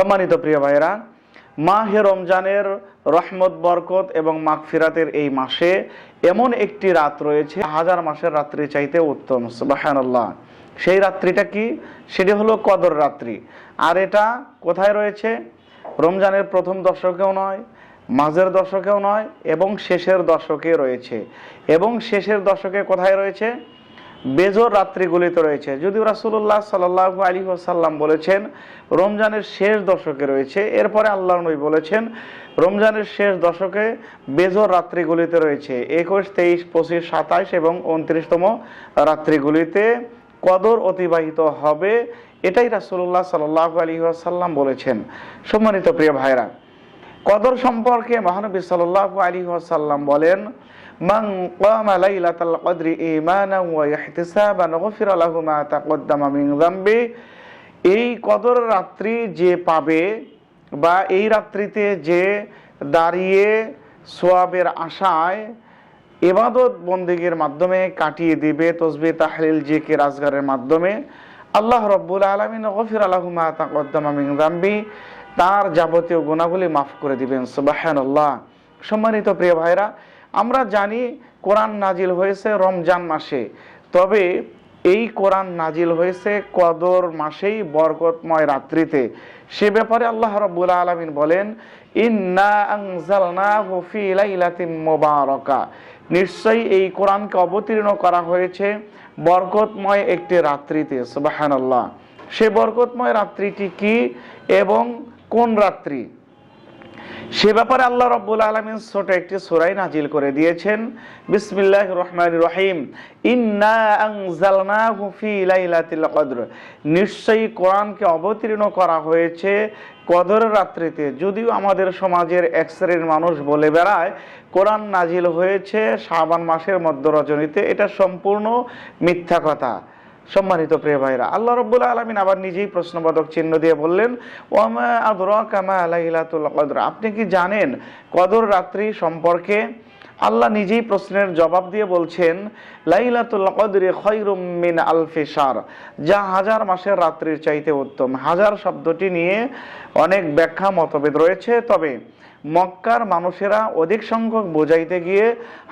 সম্মানিত প্রিয় ভাইরা মাহে রমজানের রহমত, বরকত এবং মাগফিরাতের এই মাসে এমন একটি রাত রয়েছে, হাজার মাসের রাত্রি চাইতে উত্তম সুবাহান্লাহ সেই রাত্রিটা কি? সেটি হলো কদর রাত্রি। আর এটা কোথায় রয়েছে? রমজানের প্রথম দশকেও নয়, মাঝের দশকেও নয় এবং শেষের দশকে রয়েছে। এবং শেষের দশকে কোথায় রয়েছে? বেজর রাত্রিগুলিতে রয়েছে। যদিও রাসুল্লাহ সাল্লাহ আলী সাল্লাম বলেছেন, রমজানের শেষ দশকে রয়েছে। এরপরে আল্লাহ নবী বলেছেন, রমজানের শেষ দশকে বেজর রাত্রিগুলিতে রয়েছে। একুশ, তেইশ, পঁচিশ সাতাইশ এবং উনত্রিশতম রাত্রিগুলিতে কদর অতিবাহিত হবে। এটাই রাসুল্লাহ সাল্লাহ আলী সাল্লাম বলেছেন। সম্মানিত প্রিয় ভাইরা কদর সম্পর্কে মহানবী সাল্লাহ আলী সাল্লাম বলেন কামা লাইলাতাল কদরি ঈমানান ওয়া ইহতিসাবান গফিরা লাহু মা তাকদ্দামা মিন যামবি। এই কদর রাত্রি যে পাবে বা এই রাত্রিতে যে দাঁড়িয়ে সোয়াবের আশায় ইবাদত বন্দিগের মাধ্যমে কাটিয়ে দিবে, তসবি তাহলিল জিকে রাজগারের মাধ্যমে, আল্লাহ রব্বুল আলমিন গফির আলাহুমা তাকদ্দামা তার যাবতীয় গুণাগুলি মাফ করে দিবেন। সুবাহান্লাহ সম্মানিত প্রিয় ভাইরা আমরা জানি কোরআন নাজিল হয়েছে রমজান মাসে। তবে এই কোরআন নাজিল হয়েছে কদর মাসেই বরকতময় রাত্রিতে। সে ব্যাপারে আল্লাহ রব্বুল আলমিন বলেন মুবারাকা। নিশ্চয়ই এই কোরআনকে অবতীর্ণ করা হয়েছে বরকতময় একটি রাত্রিতে, সুবাহানাল্লাহ। সে বরকতময় রাত্রিটি কি এবং কোন রাত্রি? সে ব্যাপারে আল্লাহ রব্বুল আলমিন ছোট একটি সুরাই নাজিল করে দিয়েছেন। বিসমিল্লাহ রহমান রহিম। নিশ্চয়ই কোরআনকে অবতীর্ণ করা হয়েছে কদর রাত্রিতে। যদিও আমাদের সমাজের এক শ্রেণির মানুষ বলে বেড়ায়, কোরআন নাজিল হয়েছে শাবান মাসের মধ্য রজনীতে এটা সম্পূর্ণ মিথ্যা কথা। সম্মানিত প্রিয় ভাইরা আল্লাহ রব্বুল আলমিন আবার নিজেই প্রশ্নবোধক চিহ্ন দিয়ে বললেন ওমা আদরাকামা লাইলাতুল কদর? আপনি কি জানেন কদর রাত্রি সম্পর্কে? আল্লাহ নিজেই প্রশ্নের জবাব দিয়ে বলছেন, লাইলাতুল কদরে খৈরুম মিন আলফিসার যা হাজার মাসের রাত্রির চাইতে উত্তম। হাজার শব্দটি নিয়ে অনেক ব্যাখ্যা মতভেদ রয়েছে, তবে মক্কার মানুষেরা অধিক সংখ্যক বোঝাইতে গিয়ে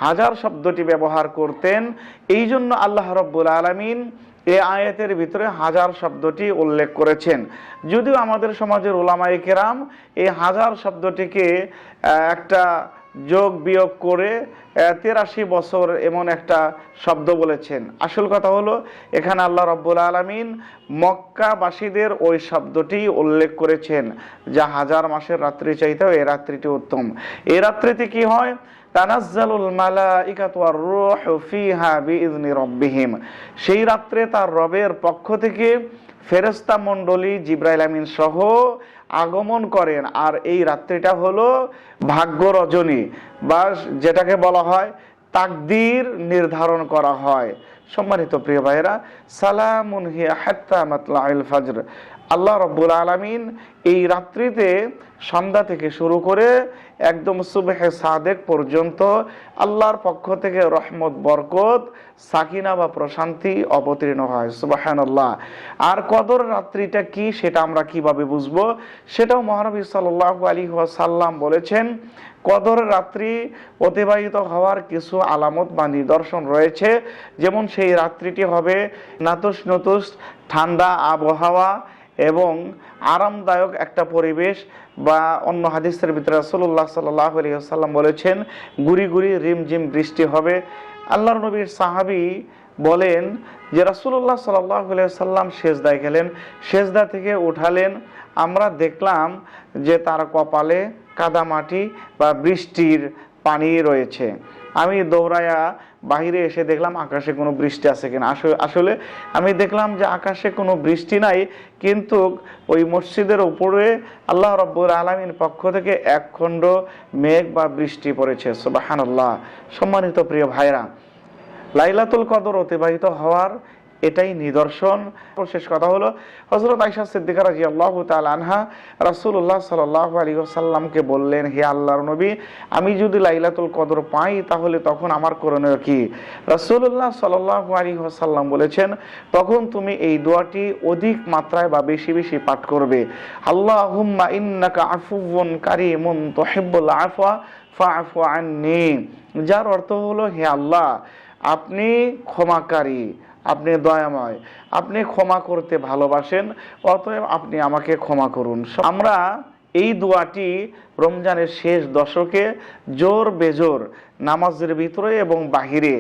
হাজার শব্দটি ব্যবহার করতেন। এই জন্য আল্লাহ রব্বুল আলমিন এই আয়াতের ভিতরে হাজার শব্দটি উল্লেখ করেছেন। যদিও আমাদের সমাজের ওলামাই কেরাম এই হাজার শব্দটিকে একটা যোগ বিয়োগ করে তেরাশি বছর এমন একটা শব্দ বলেছেন। আসল কথা হলো, এখানে আল্লাহ রব্বুল আলমিন মক্কাবাসীদের ওই শব্দটি উল্লেখ করেছেন, যা হাজার মাসের রাত্রি চাইতেও এই রাত্রিটি উত্তম। এই রাত্রিতে কি হয়? তানাজ্জালুল মালাইকাতু আর রূহু ফিহা রব্বিহিম। সেই রাত্রে তার রবের পক্ষ থেকে ফেরেশতা মণ্ডলী জিব্রাইল আমিন সহ আগমন করেন। আর এই রাত্রিটা হলো ভাগ্য রজনী বা যেটাকে বলা হয় তাকদির নির্ধারণ করা হয়। সম্মানিত প্রিয় ভাইয়েরা সালামুন হিয়া হাত্তা মাতলা আল ফাজর। আল্লাহ রব্বুল আলমিন এই রাত্রিতে সন্ধ্যা থেকে শুরু করে একদম সুবেহে সাদেক পর্যন্ত আল্লাহর পক্ষ থেকে রহমত, বরকত, সাকিনা বা প্রশান্তি অবতীর্ণ হয়। সুবাহান্লাহ আর কদর রাত্রিটা কি সেটা আমরা কীভাবে বুঝব? সেটাও মহানবী সাল্লাহ আলী সাল্লাম বলেছেন, কদর রাত্রি অতিবাহিত হওয়ার কিছু আলামত বা নিদর্শন রয়েছে। যেমন সেই রাত্রিটি হবে নাতুস নতুস ঠান্ডা আবহাওয়া এবং আরামদায়ক একটা পরিবেশ বা অন্য হাদিসের ভিতরে রসল্লাহ সাল্লাহ আলিয়াল্লাম বলেছেন, গুড়ি গুড়ি রিমঝিম বৃষ্টি হবে। আল্লাহর নবীর সাহাবি বলেন যে রাসুল্লাহ সাল্লাহ সাল্লাম সেজদায় গেলেন, সেজদা থেকে উঠালেন। আমরা দেখলাম যে তার কপালে কাদামাটি বা বৃষ্টির পানি রয়েছে। আমি দৌড়ায়া বাহিরে এসে দেখলাম আকাশে কোনো বৃষ্টি আছে কিনা। আসলে আমি দেখলাম যে আকাশে কোনো বৃষ্টি নাই, কিন্তু ওই মসজিদের উপরে আল্লাহ রব্বুর আলমীর পক্ষ থেকে এক খণ্ড মেঘ বা বৃষ্টি পড়েছে। সুবাহান আল্লাহ সম্মানিত প্রিয় ভাইরা লাইলাতুল কদর অতিবাহিত হওয়ার এটাই নিদর্শন। শেষ কথা হলো হজরত আইসা সিদ্দিকা রাজি আল্লাহ আনহা রাসুল্লাহ সাল্লাহ আলী সাল্লামকে বললেন, হে আল্লাহর নবী, আমি যদি লাইলাতুল কদর পাই, তাহলে তখন আমার করণীয় কি? রাসুল্লাহ সাল্লাহ আলী সাল্লাম বলেছেন, তখন তুমি এই দোয়াটি অধিক মাত্রায় বা বেশি বেশি পাঠ করবে। আল্লাহ হুম্মা ইন্নাকা আফুবন কারিমুন তোহেব্বুল আফা ফাফু আন্নি। যার অর্থ হলো, হে আল্লাহ, আপনি ক্ষমাকারী আপনি দয়াময়। আপনি ক্ষমা করতে ভালোবাসেন অতএব আপনি আমাকে ক্ষমা করুন। আমরা এই দোয়াটি রমজানের শেষ দশকে জোর বেজোর নামাজের ভিতরে এবং বাহিরে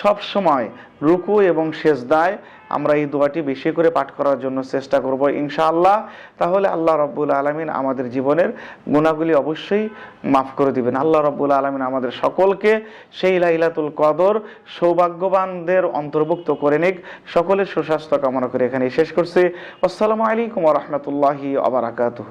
সব সময় রুকু এবং শেষদায় আমরা এই দোয়াটি বেশি করে পাঠ করার জন্য চেষ্টা করব ইনশাআল্লাহ। তাহলে আল্লাহ রব্বুল আলমিন আমাদের জীবনের গুণাগুলি অবশ্যই মাফ করে দিবেন। আল্লাহ রব্বুল আলমিন আমাদের সকলকে সেই লাইলাতুল কদর সৌভাগ্যবানদের অন্তর্ভুক্ত করে নিক। সকলের সুস্বাস্থ্য কামনা করে এখানে শেষ করছি। আসসালামু আলাইকুম রহমতুল্লাহি আবরাকাতুহ